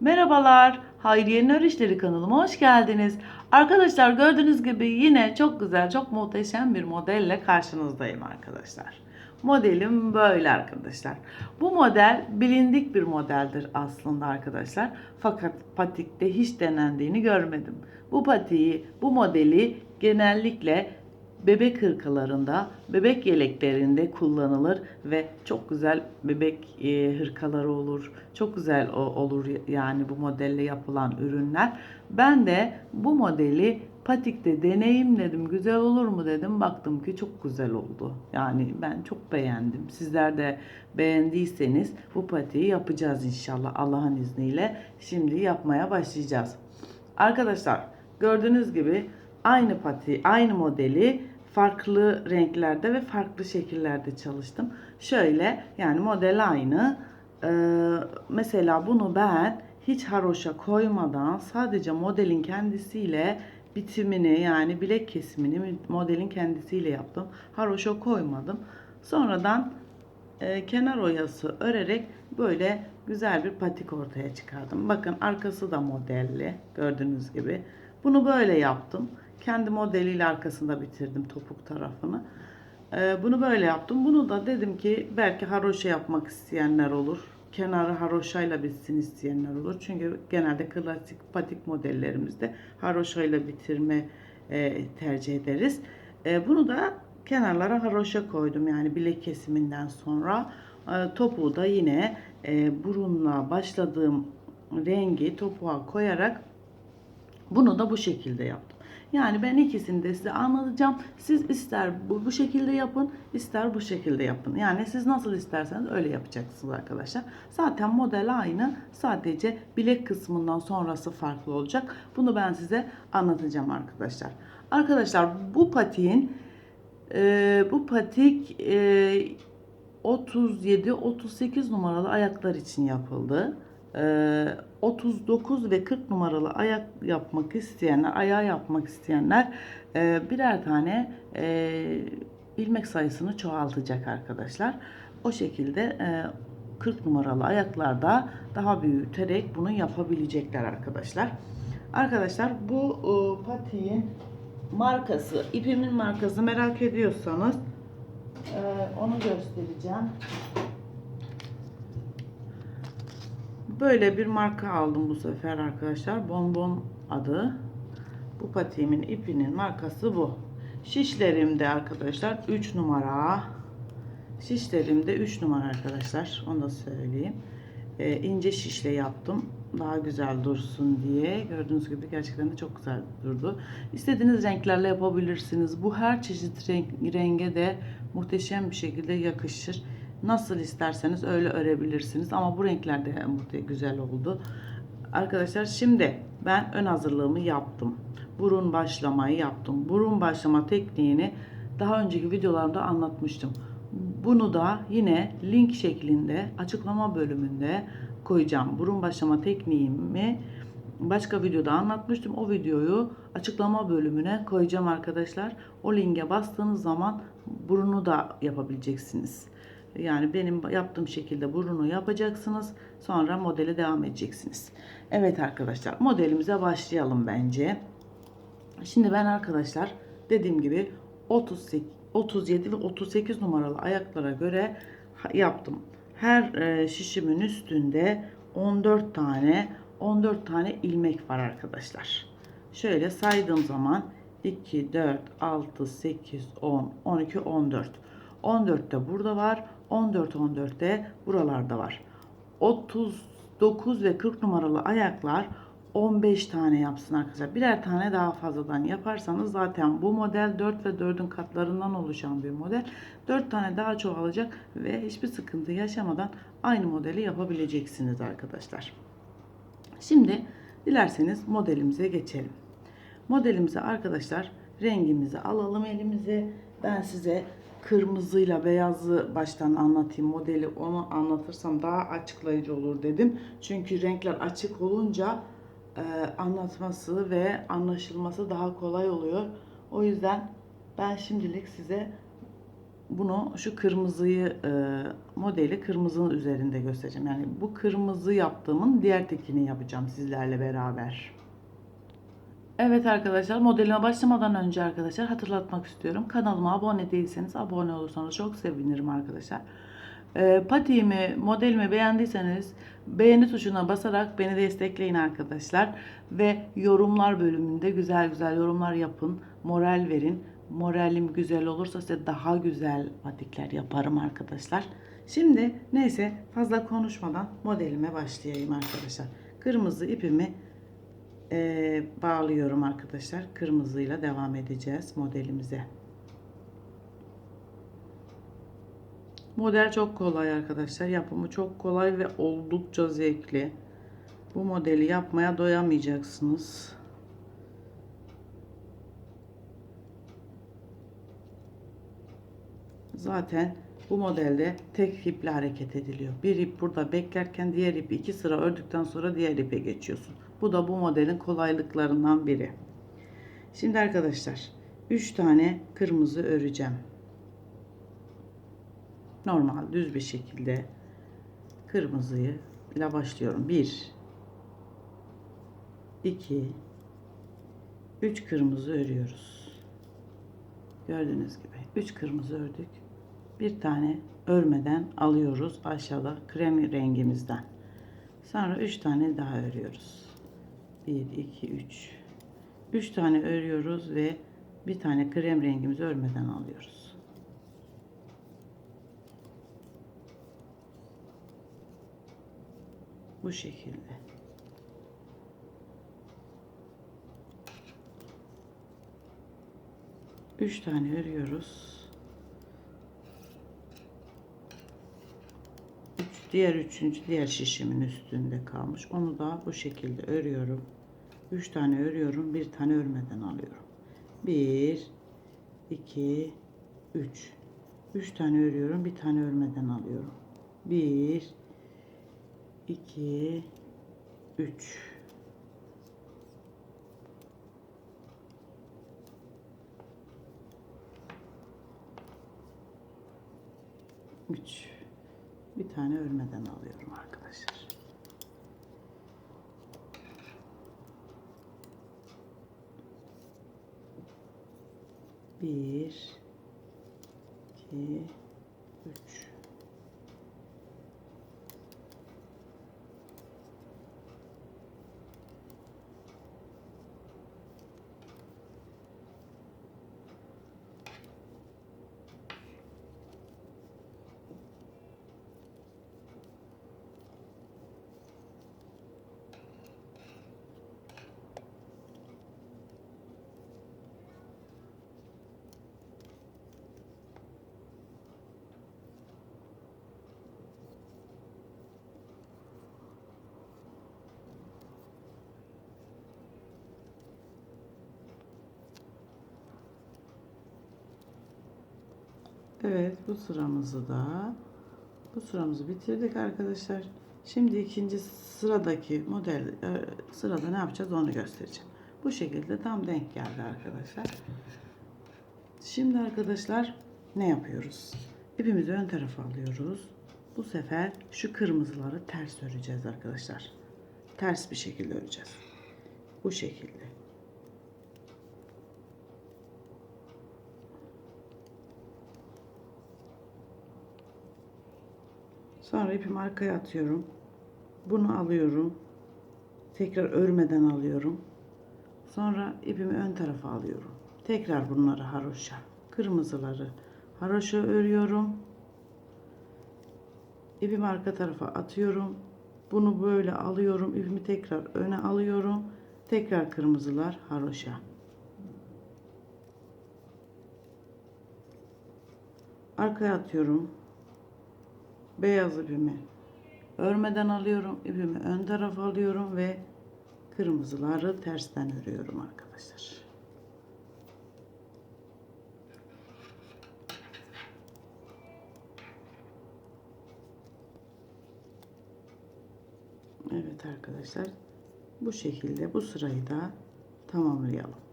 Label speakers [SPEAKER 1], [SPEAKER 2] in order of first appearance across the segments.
[SPEAKER 1] Merhabalar, Hayriye'nin Örüşleri kanalıma hoş geldiniz. Arkadaşlar gördüğünüz gibi yine çok güzel, çok muhteşem bir modelle karşınızdayım arkadaşlar. Modelim böyle arkadaşlar. Bu model bilindik bir modeldir aslında arkadaşlar. Fakat patikte hiç denendiğini görmedim. Bu patiği, bu modeli genellikle bebek hırkalarında, bebek yeleklerinde kullanılır ve çok güzel bebek e, hırkaları olur. Çok güzel olur yani bu modelle yapılan ürünler. Ben de bu modeli patikte deneyimledim. Güzel olur mu dedim. Baktım ki çok güzel oldu. Yani ben çok beğendim. Sizler de beğendiyseniz bu patiği yapacağız inşallah Allah'ın izniyle. Şimdi yapmaya başlayacağız. Arkadaşlar gördüğünüz gibi aynı pati, aynı modeli farklı renklerde ve farklı şekillerde çalıştım. Şöyle yani model aynı. Ee, mesela bunu ben hiç haroşa koymadan sadece modelin kendisiyle bitimini yani bilek kesimini modelin kendisiyle yaptım. Haroşa koymadım. Sonradan e, kenar oyası örerek böyle güzel bir patik ortaya çıkardım. Bakın arkası da modelli gördüğünüz gibi. Bunu böyle yaptım. Kendi modeliyle arkasında bitirdim topuk tarafını. E, bunu böyle yaptım. Bunu da dedim ki belki haroşa yapmak isteyenler olur. Kenarı haroşayla bitsin isteyenler olur. Çünkü genelde klasik patik modellerimizde haroşayla bitirme e, tercih ederiz. E, bunu da kenarlara haroşa koydum yani bilek kesiminden sonra. E, topuğu da yine e, burunla başladığım rengi topuğa koyarak bunu da bu şekilde yaptım. Yani ben ikisini de size anlatacağım. Siz ister bu, bu şekilde yapın, ister bu şekilde yapın. Yani siz nasıl isterseniz öyle yapacaksınız arkadaşlar. Zaten model aynı. Sadece bilek kısmından sonrası farklı olacak. Bunu ben size anlatacağım arkadaşlar. Arkadaşlar bu patiğin e, bu patik e, 37-38 numaralı ayaklar için yapıldı. Ee, 39 ve 40 numaralı ayak yapmak isteyenler, ayağı yapmak isteyenler e, birer tane e, ilmek sayısını çoğaltacak arkadaşlar. O şekilde e, 40 numaralı ayaklarda daha büyüterek bunu yapabilecekler arkadaşlar. Arkadaşlar bu e, patiğin markası, ipimin markası merak ediyorsanız e, onu göstereceğim. Böyle bir marka aldım bu sefer arkadaşlar. Bonbon adı. Bu patiğimin ipinin markası bu. Şişlerimde arkadaşlar 3 numara. Şişlerimde 3 numara arkadaşlar. Onu da söyleyeyim. Ee, ince şişle yaptım. Daha güzel dursun diye. Gördüğünüz gibi gerçekten de çok güzel durdu. İstediğiniz renklerle yapabilirsiniz. Bu her çeşit renk, renge de muhteşem bir şekilde yakışır. Nasıl isterseniz öyle örebilirsiniz. Ama bu renkler de güzel oldu. Arkadaşlar şimdi ben ön hazırlığımı yaptım. Burun başlamayı yaptım. Burun başlama tekniğini daha önceki videolarımda anlatmıştım. Bunu da yine link şeklinde açıklama bölümünde koyacağım. Burun başlama tekniğimi başka videoda anlatmıştım. O videoyu açıklama bölümüne koyacağım arkadaşlar. O linke bastığınız zaman burunu da yapabileceksiniz. Yani benim yaptığım şekilde burunu yapacaksınız. Sonra modele devam edeceksiniz. Evet arkadaşlar modelimize başlayalım bence. Şimdi ben arkadaşlar dediğim gibi 38, 37 ve 38 numaralı ayaklara göre yaptım. Her e, şişimin üstünde 14 tane 14 tane ilmek var arkadaşlar. Şöyle saydığım zaman 2, 4, 6, 8, 10, 12, 14. 14 de burada var. 14, 14 de buralarda var. 39 ve 40 numaralı ayaklar 15 tane yapsın arkadaşlar. Birer tane daha fazladan yaparsanız zaten bu model 4 ve 4'ün katlarından oluşan bir model. 4 tane daha çoğalacak ve hiçbir sıkıntı yaşamadan aynı modeli yapabileceksiniz arkadaşlar. Şimdi dilerseniz modelimize geçelim. Modelimize arkadaşlar rengimizi alalım elimize. Ben size kırmızıyla beyazı baştan anlatayım modeli onu anlatırsam daha açıklayıcı olur dedim. Çünkü renkler açık olunca e, anlatması ve anlaşılması daha kolay oluyor. O yüzden ben şimdilik size bunu şu kırmızıyı e, modeli kırmızının üzerinde göstereceğim. Yani bu kırmızı yaptığımın diğer tekini yapacağım sizlerle beraber. Evet arkadaşlar modelime başlamadan önce arkadaşlar hatırlatmak istiyorum. Kanalıma abone değilseniz abone olursanız çok sevinirim arkadaşlar. E, patiğimi, modelimi beğendiyseniz beğeni tuşuna basarak beni destekleyin arkadaşlar. Ve yorumlar bölümünde güzel güzel yorumlar yapın. Moral verin. Moralim güzel olursa size daha güzel patikler yaparım arkadaşlar. Şimdi neyse fazla konuşmadan modelime başlayayım arkadaşlar. Kırmızı ipimi eee, bağlıyorum arkadaşlar. Kırmızıyla devam edeceğiz modelimize. Model çok kolay arkadaşlar. Yapımı çok kolay ve oldukça zevkli. Bu modeli yapmaya doyamayacaksınız. Zaten bu modelde tek iple hareket ediliyor. Bir ip burada beklerken diğer ipi iki sıra ördükten sonra diğer ipe geçiyorsun. Bu da bu modelin kolaylıklarından biri. Şimdi arkadaşlar 3 tane kırmızı öreceğim. Normal düz bir şekilde kırmızıyı ile başlıyorum. 1 2 3 kırmızı örüyoruz. Gördüğünüz gibi 3 kırmızı ördük. Bir tane örmeden alıyoruz aşağıda krem rengimizden. Sonra 3 tane daha örüyoruz. 1 2 3 3 tane örüyoruz ve bir tane krem rengimizi örmeden alıyoruz. Bu şekilde. Üç tane örüyoruz. Üç, diğer üçüncü diğer şişimin üstünde kalmış. Onu da bu şekilde örüyorum. Üç tane örüyorum. Bir tane örmeden alıyorum. Bir, iki, üç. Üç tane örüyorum. Bir tane örmeden alıyorum. Bir, 2 3 3 bir tane örmeden alıyorum arkadaşlar. Bir, iki, üç. Evet bu sıramızı da bu sıramızı bitirdik arkadaşlar. Şimdi ikinci sıradaki model e, sırada ne yapacağız onu göstereceğim. Bu şekilde tam denk geldi arkadaşlar. Şimdi arkadaşlar ne yapıyoruz? İpimizi ön tarafa alıyoruz. Bu sefer şu kırmızıları ters öreceğiz arkadaşlar. Ters bir şekilde öreceğiz. Bu şekilde. Sonra ipimi arkaya atıyorum. Bunu alıyorum. Tekrar örmeden alıyorum. Sonra ipimi ön tarafa alıyorum. Tekrar bunları haroşa. Kırmızıları haroşa örüyorum. İpimi arka tarafa atıyorum. Bunu böyle alıyorum. İpimi tekrar öne alıyorum. Tekrar kırmızılar haroşa. Arkaya atıyorum beyaz ipimi örmeden alıyorum. ipimi ön tarafa alıyorum ve kırmızıları tersten örüyorum arkadaşlar. Evet arkadaşlar bu şekilde bu sırayı da tamamlayalım.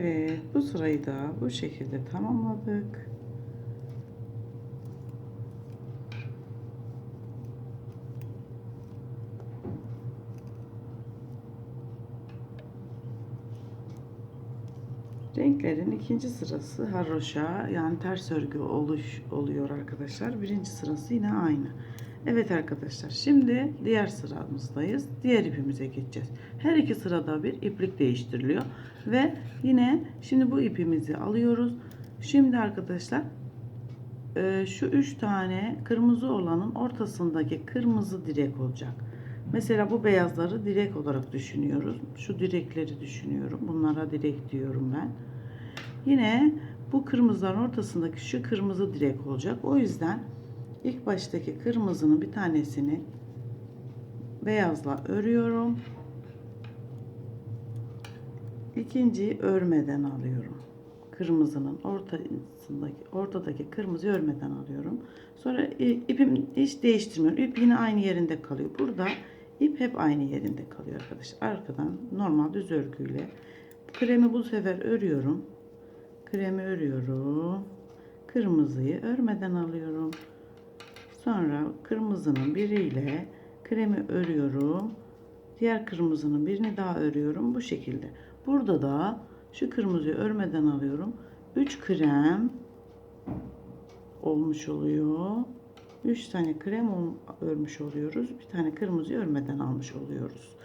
[SPEAKER 1] Evet, bu sırayı da bu şekilde tamamladık. Renklerin ikinci sırası haroşa yani ters örgü oluş oluyor arkadaşlar. Birinci sırası yine aynı. Evet arkadaşlar şimdi diğer sıramızdayız. Diğer ipimize geçeceğiz. Her iki sırada bir iplik değiştiriliyor. Ve yine şimdi bu ipimizi alıyoruz. Şimdi arkadaşlar e, şu üç tane kırmızı olanın ortasındaki kırmızı direk olacak. Mesela bu beyazları direk olarak düşünüyoruz. Şu direkleri düşünüyorum. Bunlara direk diyorum ben. Yine bu kırmızıların ortasındaki şu kırmızı direk olacak. O yüzden ilk baştaki kırmızının bir tanesini beyazla örüyorum. İkinciyi örmeden alıyorum. Kırmızının ortasındaki ortadaki kırmızı örmeden alıyorum. Sonra ipim hiç değiştirmiyorum. İp yine aynı yerinde kalıyor. Burada ip hep aynı yerinde kalıyor arkadaşlar. Arkadan normal düz örgüyle kremi bu sefer örüyorum. Kremi örüyorum. Kırmızıyı örmeden alıyorum. Sonra kırmızının biriyle kremi örüyorum. Diğer kırmızının birini daha örüyorum. Bu şekilde. Burada da şu kırmızıyı örmeden alıyorum. 3 krem olmuş oluyor. 3 tane krem örmüş oluyoruz. Bir tane kırmızı örmeden almış oluyoruz.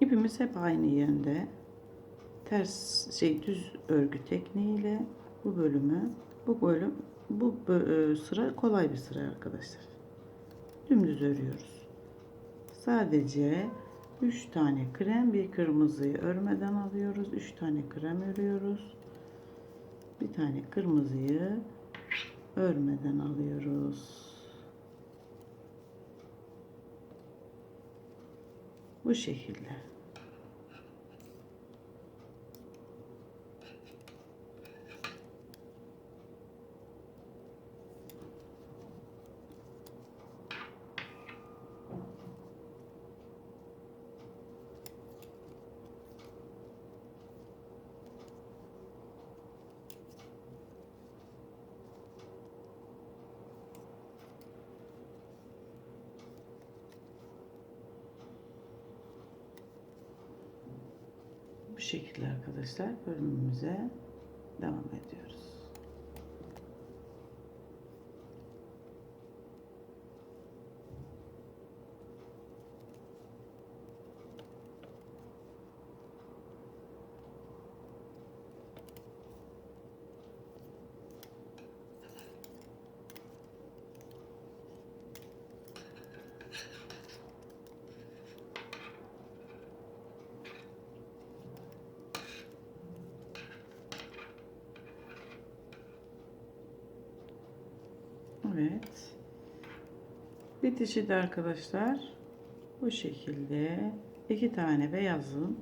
[SPEAKER 1] İpimiz hep aynı yönde. Ters şey düz örgü tekniğiyle bu bölümü bu bölüm bu bö- sıra kolay bir sıra arkadaşlar. Dümdüz örüyoruz. Sadece 3 tane krem bir kırmızıyı örmeden alıyoruz. 3 tane krem örüyoruz. Bir tane kırmızıyı örmeden alıyoruz. Bu şekilde. Bu şekilde arkadaşlar bölümümüze devam ediyoruz. Evet. Bitişi de arkadaşlar bu şekilde iki tane beyazın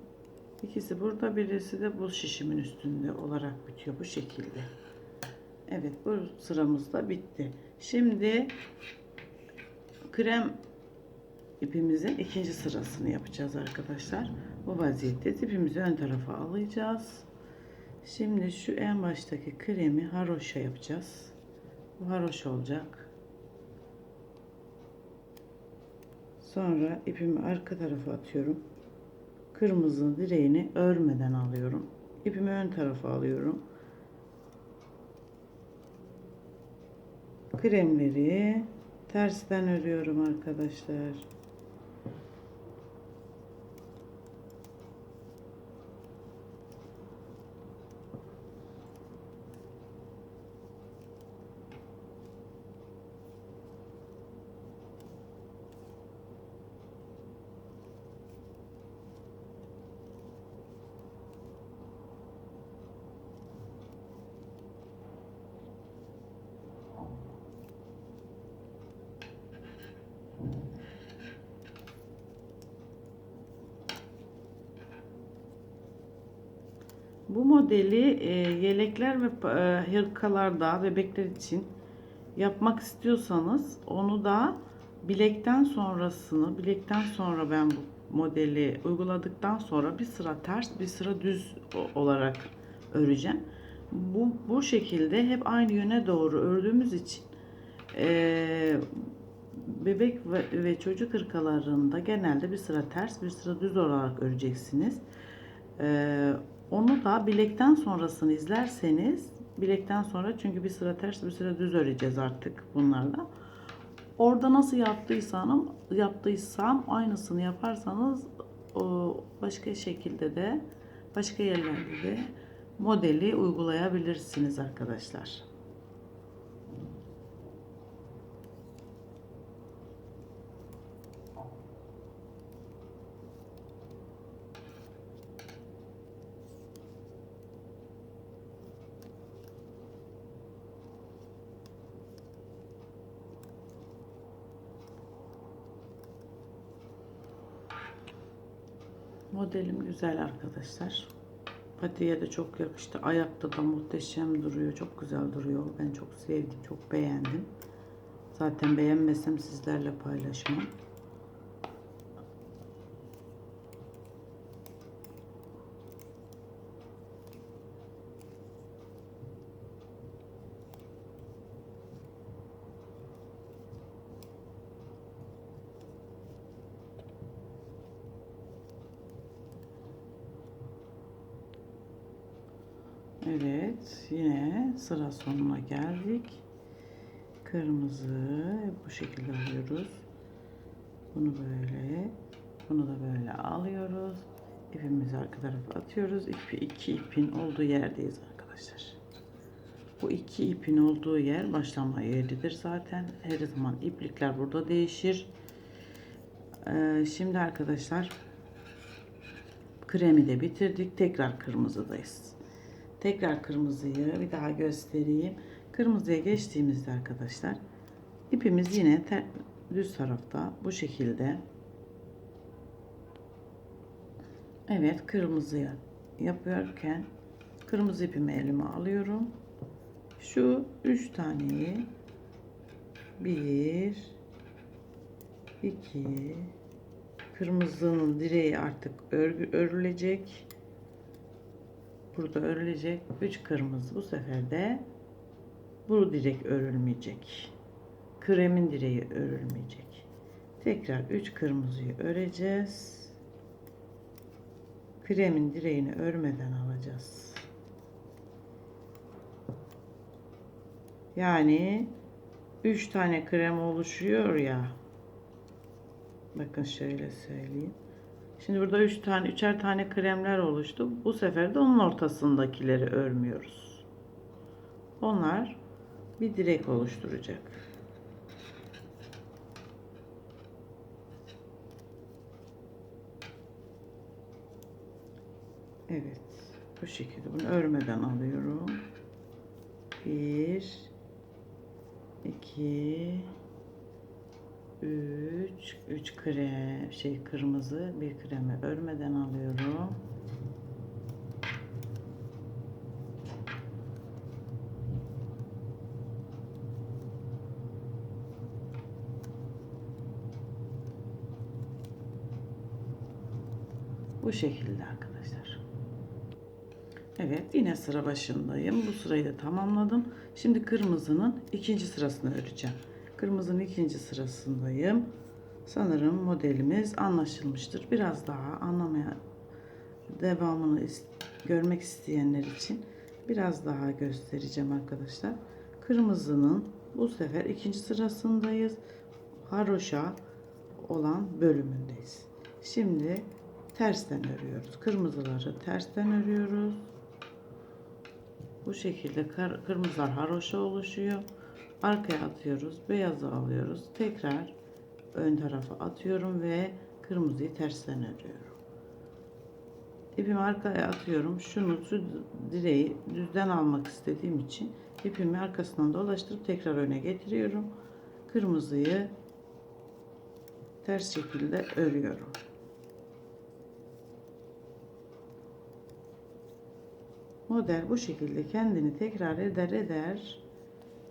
[SPEAKER 1] ikisi burada birisi de bu şişimin üstünde olarak bitiyor bu şekilde. Evet bu sıramız da bitti. Şimdi krem ipimizin ikinci sırasını yapacağız arkadaşlar. Bu vaziyette ipimizi ön tarafa alacağız. Şimdi şu en baştaki kremi haroşa yapacağız. Bu haroş olacak. Sonra ipimi arka tarafa atıyorum. Kırmızı direğini örmeden alıyorum. İpimi ön tarafa alıyorum. Kremleri tersten örüyorum arkadaşlar. Bu modeli e, yelekler ve e, hırkalarda bebekler için yapmak istiyorsanız onu da bilekten sonrasını, bilekten sonra ben bu modeli uyguladıktan sonra bir sıra ters, bir sıra düz olarak öreceğim. Bu, bu şekilde hep aynı yöne doğru ördüğümüz için eee, bebek ve, ve çocuk hırkalarında genelde bir sıra ters, bir sıra düz olarak öreceksiniz. Eee, onu da bilekten sonrasını izlerseniz, bilekten sonra çünkü bir sıra ters, bir sıra düz öreceğiz artık bunlarla. Orada nasıl yaptıysam, yaptıysam aynısını yaparsanız başka şekilde de başka yerlerde de modeli uygulayabilirsiniz arkadaşlar. Modelim güzel arkadaşlar. Patiye de çok yakıştı. Ayakta da muhteşem duruyor. Çok güzel duruyor. Ben çok sevdim. Çok beğendim. Zaten beğenmesem sizlerle paylaşmam. Evet, yine sıra sonuna geldik. Kırmızı bu şekilde alıyoruz. Bunu böyle, bunu da böyle alıyoruz. İpimizi arka tarafa atıyoruz. İpi, iki ipin olduğu yerdeyiz arkadaşlar. Bu iki ipin olduğu yer başlama yeridir zaten. Her zaman iplikler burada değişir. Ee, şimdi arkadaşlar kremi de bitirdik. Tekrar kırmızıdayız. Tekrar kırmızıyı bir daha göstereyim. Kırmızıya geçtiğimizde arkadaşlar ipimiz yine düz tarafta bu şekilde. Evet kırmızıya yapıyorken kırmızı ipimi elime alıyorum. Şu üç taneyi bir iki kırmızının direği artık örgü, örülecek burada örülecek. 3 kırmızı bu sefer de bu direk örülmeyecek. Kremin direği örülmeyecek. Tekrar 3 kırmızıyı öreceğiz. Kremin direğini örmeden alacağız. Yani 3 tane krem oluşuyor ya. Bakın şöyle söyleyeyim Şimdi burada üç tane, üçer tane kremler oluştu. Bu sefer de onun ortasındakileri örmüyoruz. Onlar bir direk oluşturacak. Evet. Bu şekilde bunu örmeden alıyorum. Bir, iki, üç, üç krem, şey kırmızı bir kremi örmeden alıyorum. Bu şekilde arkadaşlar. Evet yine sıra başındayım. Bu sırayı da tamamladım. Şimdi kırmızının ikinci sırasını öreceğim. Kırmızının ikinci sırasındayım. Sanırım modelimiz anlaşılmıştır. Biraz daha anlamaya devamını görmek isteyenler için biraz daha göstereceğim arkadaşlar. Kırmızının bu sefer ikinci sırasındayız. Haroşa olan bölümündeyiz. Şimdi tersten örüyoruz. Kırmızıları tersten örüyoruz. Bu şekilde kırmızılar haroşa oluşuyor. Arkaya atıyoruz. Beyazı alıyoruz. Tekrar ön tarafa atıyorum ve kırmızıyı tersten örüyorum. İpimi arkaya atıyorum. Şunu şu direği düzden almak istediğim için ipimi arkasından dolaştırıp tekrar öne getiriyorum. Kırmızıyı ters şekilde örüyorum. Model bu şekilde kendini tekrar eder eder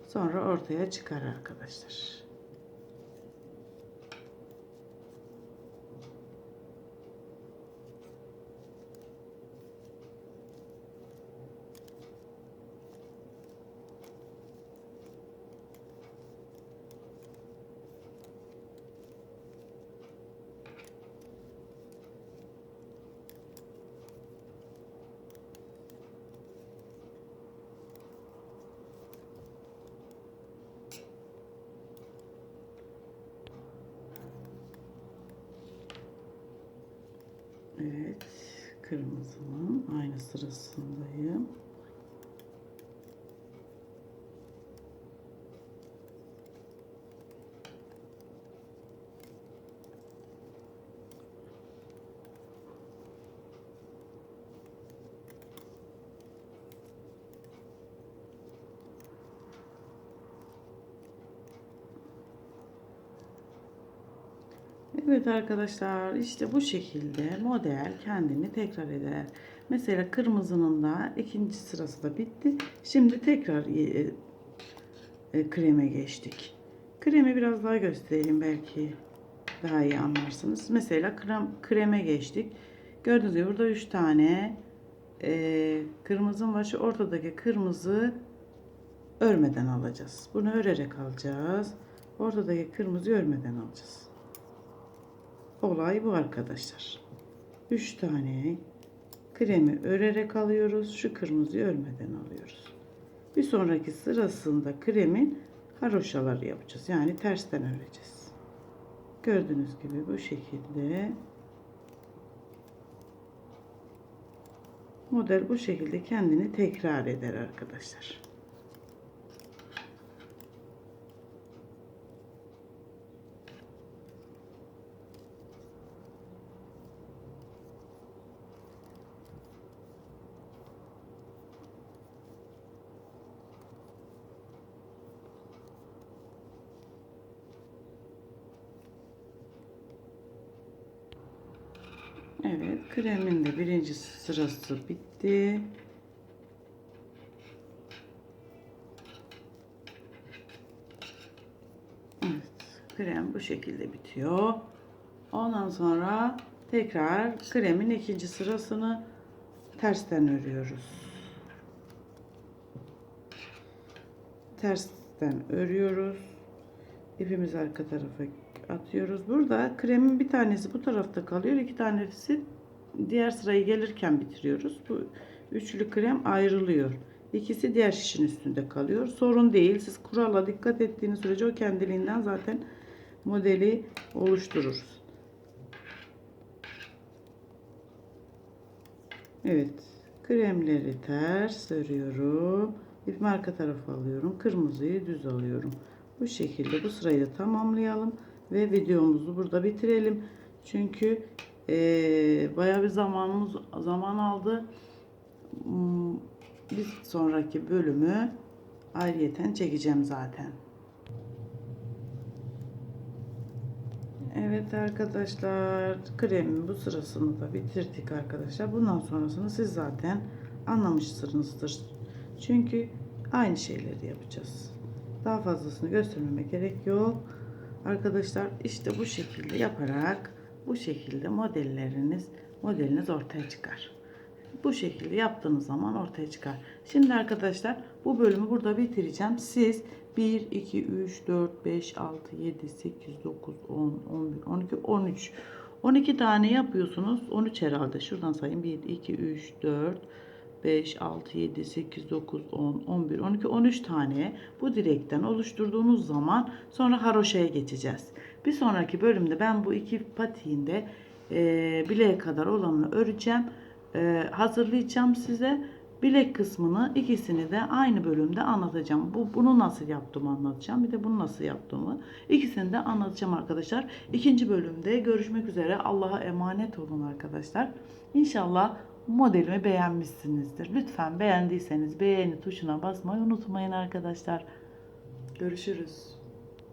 [SPEAKER 1] sonra ortaya çıkar arkadaşlar. Evet. Kırmızının aynı sırasındayım. Evet arkadaşlar işte bu şekilde model kendini tekrar eder. Mesela kırmızının da ikinci sırası da bitti. Şimdi tekrar e, e, kreme geçtik. Kremi biraz daha göstereyim belki daha iyi anlarsınız. Mesela krem, kreme geçtik. Gördüğünüz gibi burada 3 tane e, kırmızım var. Şu ortadaki kırmızı örmeden alacağız. Bunu örerek alacağız. Ortadaki kırmızı örmeden alacağız. Olay bu arkadaşlar. 3 tane kremi örerek alıyoruz. Şu kırmızıyı örmeden alıyoruz. Bir sonraki sırasında kremin haroşaları yapacağız. Yani tersten öreceğiz. Gördüğünüz gibi bu şekilde model bu şekilde kendini tekrar eder arkadaşlar. Evet, kremin de birinci sırası bitti. Evet, krem bu şekilde bitiyor. Ondan sonra tekrar kremin ikinci sırasını tersten örüyoruz. Tersten örüyoruz. İpimizi arka tarafa atıyoruz. Burada kremin bir tanesi bu tarafta kalıyor. iki tanesi diğer sırayı gelirken bitiriyoruz. Bu üçlü krem ayrılıyor. İkisi diğer şişin üstünde kalıyor. Sorun değil. Siz kurala dikkat ettiğiniz sürece o kendiliğinden zaten modeli oluşturur. Evet. Kremleri ters örüyorum. İpimi arka tarafa alıyorum. Kırmızıyı düz alıyorum. Bu şekilde bu sırayı da tamamlayalım ve videomuzu burada bitirelim. Çünkü e, bayağı bir zamanımız zaman aldı. Hmm, Bir sonraki bölümü ayrıyeten çekeceğim zaten. Evet arkadaşlar kremin bu sırasını da bitirdik arkadaşlar. Bundan sonrasını siz zaten anlamışsınızdır. Çünkü aynı şeyleri yapacağız. Daha fazlasını göstermeme gerek yok. Arkadaşlar işte bu şekilde yaparak bu şekilde modelleriniz modeliniz ortaya çıkar. Bu şekilde yaptığınız zaman ortaya çıkar. Şimdi arkadaşlar bu bölümü burada bitireceğim. Siz 1, 2, 3, 4, 5, 6, 7, 8, 9, 10, 11, 12, 13. 12 tane yapıyorsunuz. 13 herhalde. Şuradan sayayım. 1, 2, 3, 4, 5, 6, 7, 8, 9, 10, 11, 12, 13 tane bu direkten oluşturduğunuz zaman sonra haroşaya geçeceğiz. Bir sonraki bölümde ben bu iki patiğin de e, bileğe kadar olanını öreceğim. E, hazırlayacağım size. Bilek kısmını ikisini de aynı bölümde anlatacağım. Bu bunu nasıl yaptığımı anlatacağım. Bir de bunu nasıl yaptığımı. İkisini de anlatacağım arkadaşlar. İkinci bölümde görüşmek üzere. Allah'a emanet olun arkadaşlar. İnşallah modelimi beğenmişsinizdir. Lütfen beğendiyseniz beğeni tuşuna basmayı unutmayın arkadaşlar. Görüşürüz.